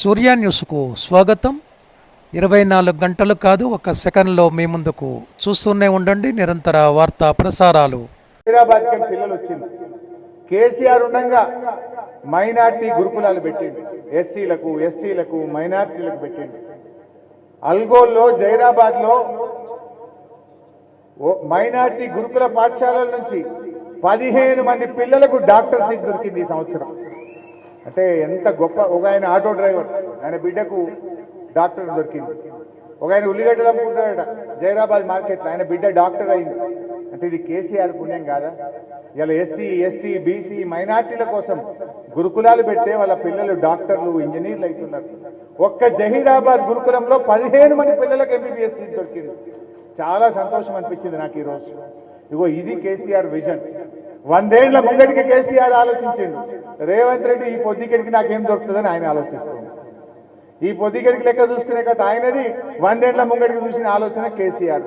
సూర్య న్యూస్కు స్వాగతం. ఇరవై నాలుగు గంటలు కాదు ఒక సెకండ్లో మీ ముందుకు చూస్తూనే ఉండండి. నిరంతర వార్తా ప్రసారాలు. హైదరాబాద్ పిల్లలు వచ్చింది కేసీఆర్ ఉండగా మైనార్టీ గురుకులాలు పెట్టిండు. ఎస్సీలకు ఎస్టీలకు మైనార్టీలకు పెట్టిండు. అల్గోల్లో జైరాబాద్లో మైనార్టీ గురుకుల పాఠశాలల నుంచి పదిహేను మంది పిల్లలకు డాక్టర్ సీట్ దొరికింది ఈ సంవత్సరం. అంటే ఎంత గొప్ప ఒక ఆయన ఆటో డ్రైవర్ ఆయన బిడ్డకు డాక్టర్ దొరికింది. ఒక ఆయన ఉల్లిగడ్డలు అమ్ముకుంటాడట జైరాబాద్ మార్కెట్లో ఆయన బిడ్డ డాక్టర్ అయింది. అంటే ఇది కేసీఆర్ పుణ్యం కాదా? ఇలా ఎస్సీ ఎస్టీ బీసీ మైనార్టీల కోసం గురుకులాలు పెడితే వాళ్ళ పిల్లలు డాక్టర్లు ఇంజనీర్లు అవుతున్నారు. ఒక్క జహీరాబాద్ గురుకులంలో పదిహేను మంది పిల్లలకు ఎంబీబీఎస్ సీట్ దొరికింది. చాలా సంతోషం అనిపించింది నాకు ఈ రోజు. ఇగో ఇది కేసీఆర్ విజన్. వందేళ్ళ ముంగడికి కేసీఆర్ ఆలోచించిండు. రేవంత్ రెడ్డి ఈ పొద్దుకెడికి నాకేం దొరుకుతుందని ఆయన ఆలోచిస్తుంది. ఈ పొద్దుకెడికి లెక్క చూసుకునే కదా ఆయనది. వందేళ్ళ ముంగడికి చూసిన ఆలోచన కేసీఆర్